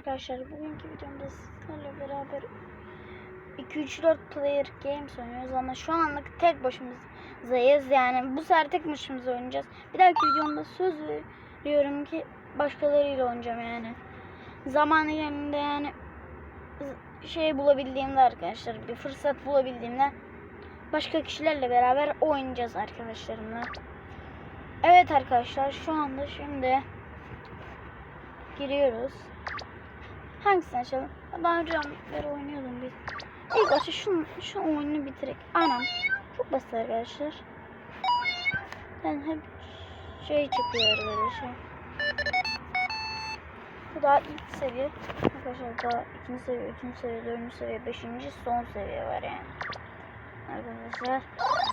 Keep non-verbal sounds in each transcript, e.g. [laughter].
arkadaşlar bugünkü videomda sizlerle beraber 2-3-4 player games oynuyoruz ama şu anlık tek başımızdayız yani bu sefer tek başımıza oynayacağız. Bir dahaki videomda söz veriyorum ki başkalarıyla oynayacağım yani. Zamanı yanında yani şey bulabildiğimde arkadaşlar bir fırsat bulabildiğimde başka kişilerle beraber oynayacağız arkadaşlarımla. Evet arkadaşlar şu anda şimdi giriyoruz. Hangisini açalım? Daha önce beri oynuyordum biz. İlk başta şu, şu oyunu bitirek. Anam. Çok basit arkadaşlar. Ben hep şey çıkıyor böyle şey. Bu daha ilk seviye. Arkadaşlar daha ikinci seviye, üçüncü seviye, dördüncü seviye, beşinci, son seviye var yani. Arkadaşlar.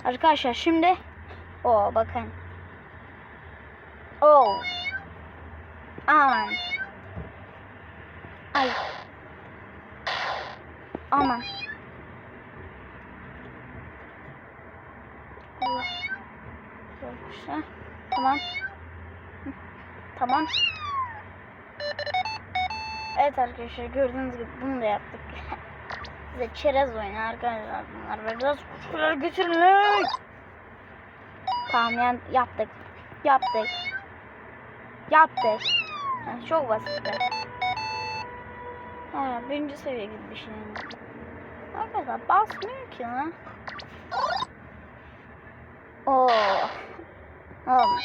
Arkadaşlar şimdi. o bakın. Oh. Aman. Ay. Aman. Allah. Arkadaşlar. Tamam. Tamam. Evet arkadaşlar gördüğünüz gibi bunu da yaptık. [laughs] Size çerez oyunu arkadaşlar bunlar. Biraz kuşkular götürün. Tamam yani yaptık. Yaptık. Yaptık. Yani çok basit. Ha, birinci seviye gibi bir şey. Arkadaşlar basmıyor ki lan. Oo. Oğlum.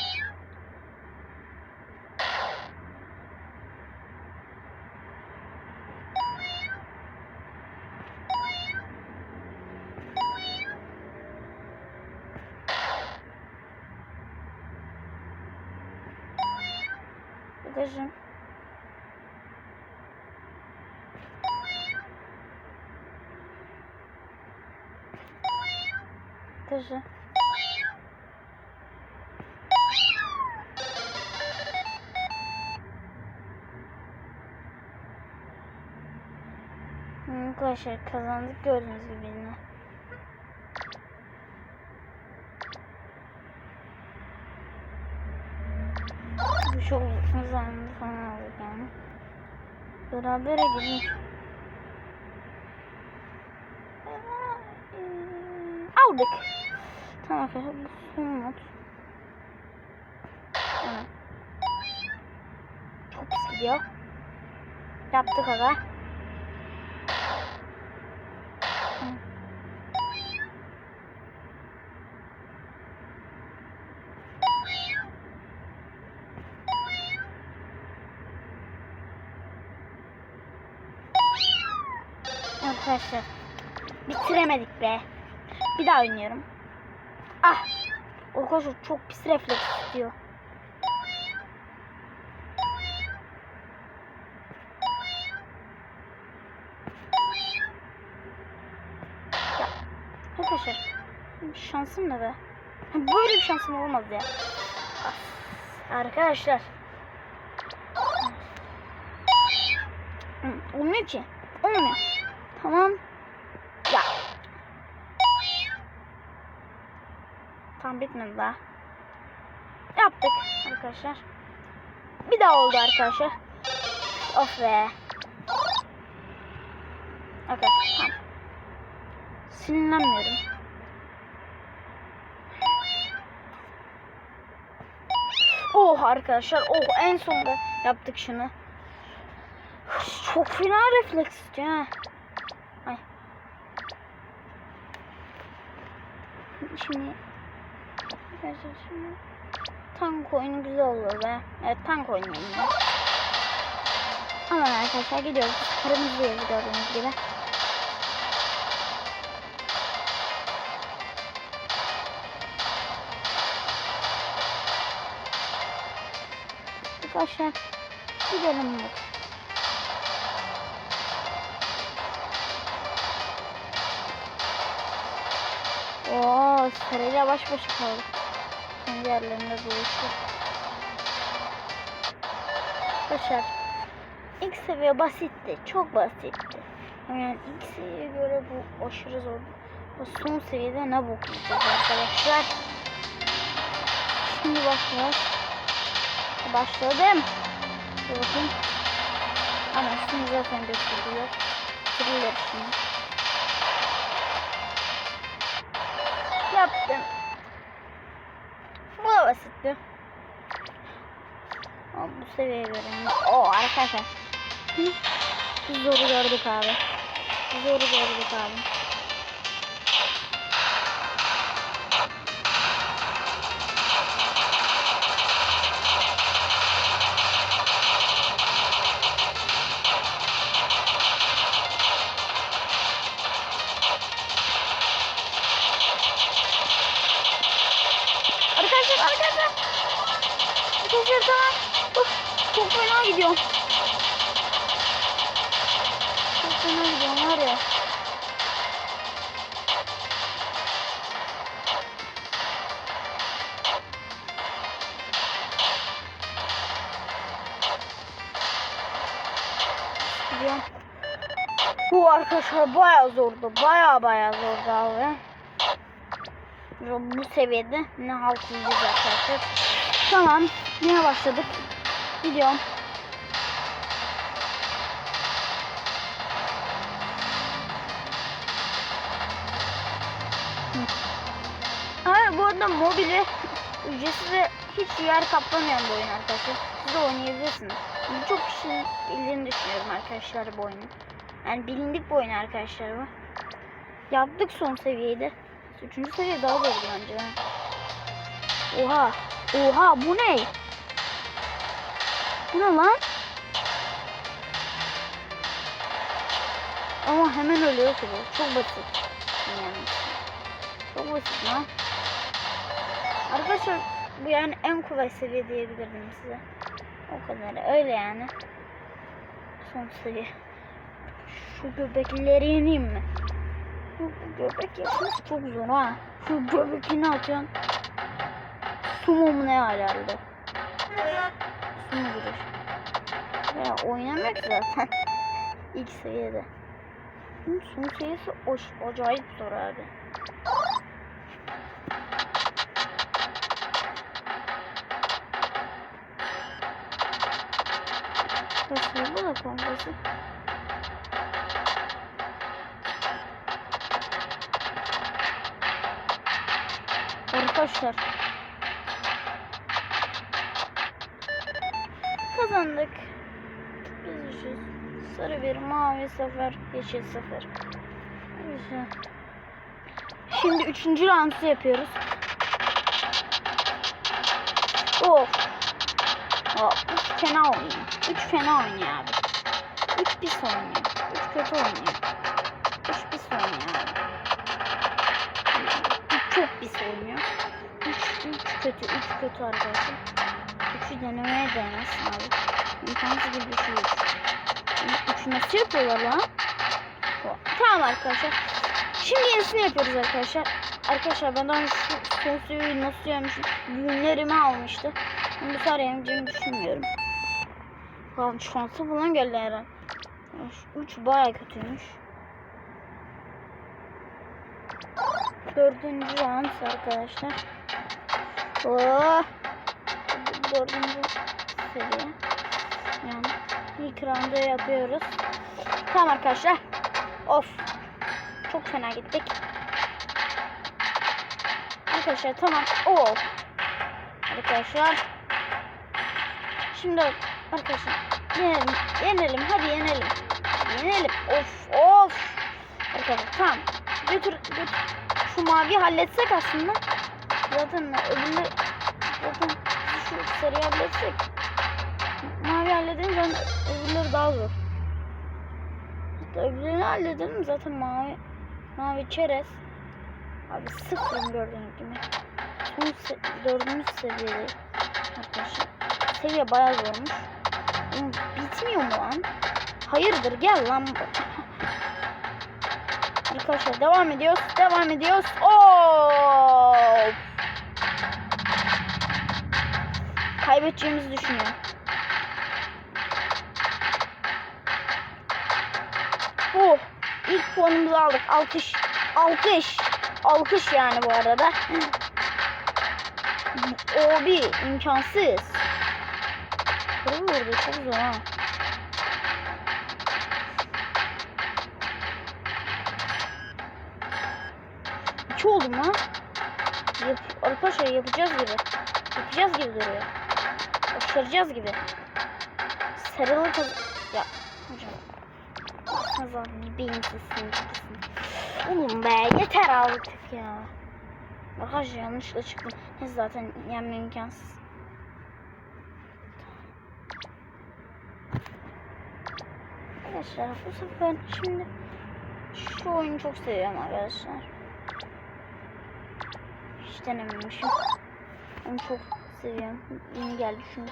Bagajım. Hı, Arkadaşlar kazandık gördüğünüz gibi yine. Çok uzun zamanında falan aldık yani. Beraber gidin. Aldık. Tamam arkadaşlar bu son mod. Evet. Çok pis gidiyor. Yaptık aga. Arkadaşlar bitiremedik be. Bir daha oynuyorum. Ah! Arkadaşlar çok pis refleks istiyor. Arkadaşlar şansım ne be? Böyle bir şansım olmaz ya. Of, Arkadaşlar. Olmuyor ki. Olmuyor. Tamam. Ya. Tam bitmedi daha. Yaptık arkadaşlar. Bir daha oldu arkadaşlar. Of be. Arkadaşlar tamam. Sinirlenmiyorum. Oh arkadaşlar oh en sonunda yaptık şunu. Çok fena refleks. Ay. Şimdi arkadaşlar şimdi tank oyunu güzel olur be. Evet tank oynayayım ya. Aman arkadaşlar gidiyoruz. Kırmızı yeri gördüğünüz gibi. Arkadaşlar gidelim bak. Oo, sarıyla baş başa kaldık. Kendi yerlerinde buluştuk. Arkadaşlar ilk seviye basitti. Çok basitti. Yani ilk seviyeye göre bu aşırı zor. O son seviyede ne bok yiyeceğiz arkadaşlar. Şimdi başlıyoruz. Başladım. Bakayım. Ama şimdi zaten götürdüler. Sürüler şimdi. Yaptım. Bu da basitti. Ama bu seviyeye göre. Oo arkadaşlar. Zoru gördük abi. Zoru gördük abi. Tamam. Uf, çok fena gidiyorum. Çok fena gidiyorum var ya. Bu arkadaşlar bayağı zordu. Bayağı bayağı zordu abi. Bu seviyede ne halt yiyeceğiz arkadaşlar. Tamam. Yine başladık. Gidiyorum. Ha bu arada mobili ücretsiz ve hiç yer kaplamayan bir oyun arkadaşlar. Siz de oynayabilirsiniz. Çok kişinin bildiğini düşünüyorum arkadaşlar bu oyunu. Yani bilindik bir oyun arkadaşlar bu. Yaptık son seviyede. Üçüncü seviye daha zordu bence. Oha. Oha bu ne? Bu ne lan? Ama hemen ölüyor ki bu. Çok basit. Yani. Çok basit lan. Arkadaşlar bu yani en kolay seviye diyebilirdim size. O kadar. Öyle yani. Son seviye. Şu göbekleri yeneyim mi? Bu göbek yapması çok zor ha. Şu göbekini açan. Sumo mu ne herhalde? Oynamak zaten. [laughs] İlk seviyede. Son seviyesi hoş, acayip zor abi. Nasıl bu da kombası? Arkadaşlar. Kazandık. Biz üçüz. Sarı bir, mavi sıfır, yeşil sıfır. Şimdi üçüncü roundu yapıyoruz. Of. Aa, üç fena oynuyor. Üç fena oynuyor abi. Üç pis oynuyor. Üç kötü oynuyor. Üç pis oynuyor abi. Üç çok pis oynuyor. Üç, üç kötü, üç kötü arkadaşlar. Üçü denemeye değmezsin abi. İmkansız gibi bir şey yok. Üçü nasıl yapıyorlar lan? Tamam arkadaşlar. Şimdi yenisini yapıyoruz arkadaşlar. Arkadaşlar ben daha şu son seviyeyi nasıl yemişim? Günlerimi almıştı. Şimdi bu sefer yemeyeceğimi düşünmüyorum. Lan şansı falan geldi herhalde. Üç baya kötüymüş. Dördüncü round arkadaşlar. Oh. Dördüncü seviye. Yani roundu yapıyoruz. Tamam arkadaşlar. Of. Çok fena gittik. Arkadaşlar tamam. Oo. Arkadaşlar. Şimdi arkadaşlar yenelim. Yenelim. Hadi yenelim. Yenelim. Of of. Arkadaşlar tamam. Götür götür. Şu mavi halletsek aslında. Zaten öbürleri zaten şu sarıyı halletsek. Mavi halledelim zaten öbürleri daha zor. Hatta öbürlerini halledelim zaten mavi mavi çerez. Abi sıfırım gördüğünüz gibi. Son se dördüncü seviyede arkadaşlar. Seviye bayağı zormuş. Bitmiyor mu lan? Hayırdır gel lan. [laughs] Arkadaşlar devam ediyoruz. Devam ediyoruz. Oo! Kaybedeceğimizi düşünüyorum. Puanımızı aldık. Alkış. Alkış. Alkış yani bu arada. Obi imkansız. Kuru vurdu çok zor ha. İki oldu mu? Yap Arkadaşlar yapacağız gibi. Yapacağız gibi duruyor. Başaracağız gibi. Sarılı kazan... Ya hocam. Kazan bir beyinsizsin. gibisin. Oğlum be yeter artık ya. Arkadaşlar yanlışlıkla çıktım. Neyse zaten yenme imkansız. Arkadaşlar bu sefer şimdi şu oyunu çok seviyorum arkadaşlar. Hiç denememişim. Onu çok seviyorum. Yeni geldi çünkü.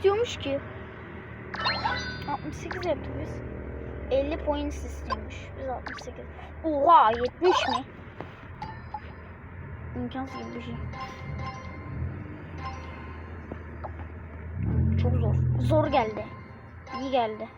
İstiyormuş ki? 68 yaptık biz. 50 point istiyormuş. Biz 68. Oha 70 mi? İmkansız gibi bir şey. Çok zor. Zor geldi. İyi geldi.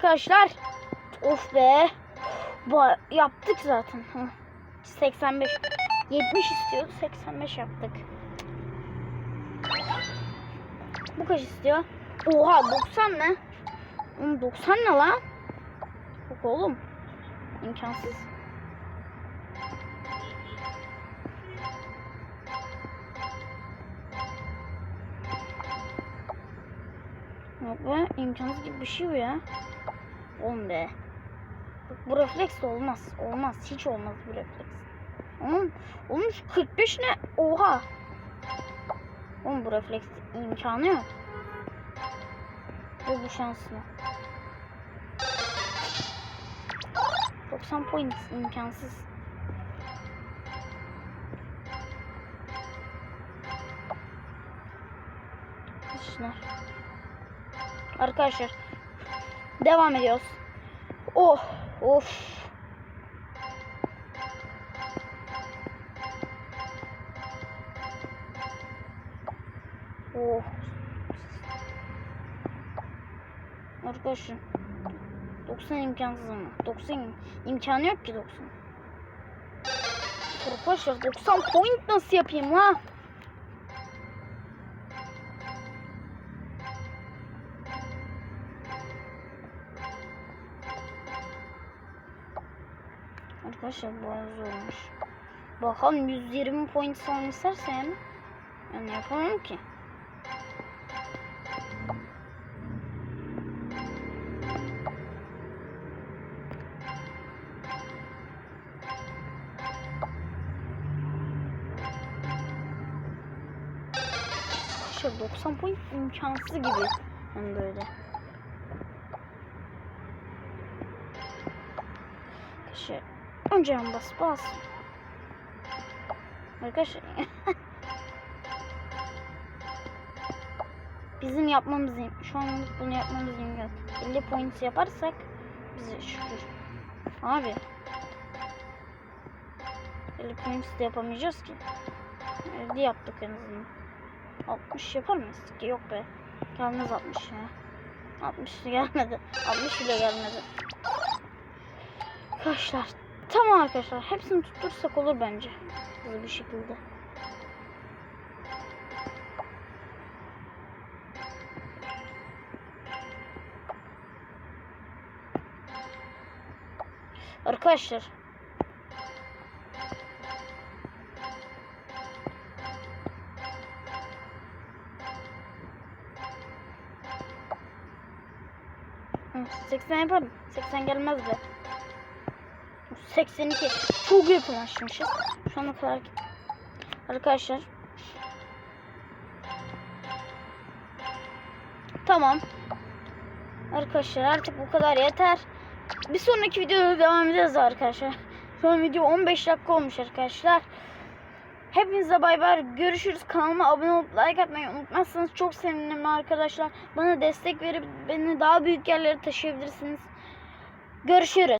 Arkadaşlar. Of be. Bu yaptık zaten. Hı. 85. 70 istiyordu. 85 yaptık. Bu kaç istiyor? Oha 90 ne? Oğlum 90 ne lan? Yok oğlum. İmkansız. Yok be imkansız gibi bir şey bu ya. Oğlum be. Bu refleks olmaz. Olmaz. Hiç olmaz bu refleks. Oğlum, oğlum şu 45 ne? Oha. Oğlum bu refleks imkanı yok. Ve bu şanslı. 90 point imkansız. Arkadaşlar. Arkadaşlar. Devam ediyoruz. Oh, of. Oh. Arkadaşlar. 90 imkansız mı? 90 imkanı yok ki 90. Arkadaşlar 90 point nasıl yapayım ha? Arkadaşlar bu az zormuş. Bakalım 120 point falan isterse yani. Yani yapamam ki. Arkadaşlar 90 point imkansız gibi. Yani böyle. Arkadaşlar önce yan bas bas. Arkadaşlar [laughs] bizim yapmamız şu an bunu yapmamız imkan. 50 points yaparsak bize şükür. Abi 50 points de yapamayacağız ki. 50 yaptık en azından. 60 yapar mıyız ki? Yok be. Gelmez 60 ya. 60 gelmedi. 60 bile gelmedi. Arkadaşlar tamam arkadaşlar hepsini tuttursak olur bence hızlı bir şekilde. Arkadaşlar Hı, 80 yaparım. 80 gelmez de. 82. Çok yakınlaşmışız. Şu ana kadar. Arkadaşlar. Tamam. Arkadaşlar artık bu kadar yeter. bir sonraki videoda devam edeceğiz arkadaşlar. Şu an video 15 dakika olmuş arkadaşlar. Hepinize bay bay. Görüşürüz. Kanalıma abone olup like atmayı unutmazsanız çok sevinirim arkadaşlar. Bana destek verip beni daha büyük yerlere taşıyabilirsiniz. Görüşürüz.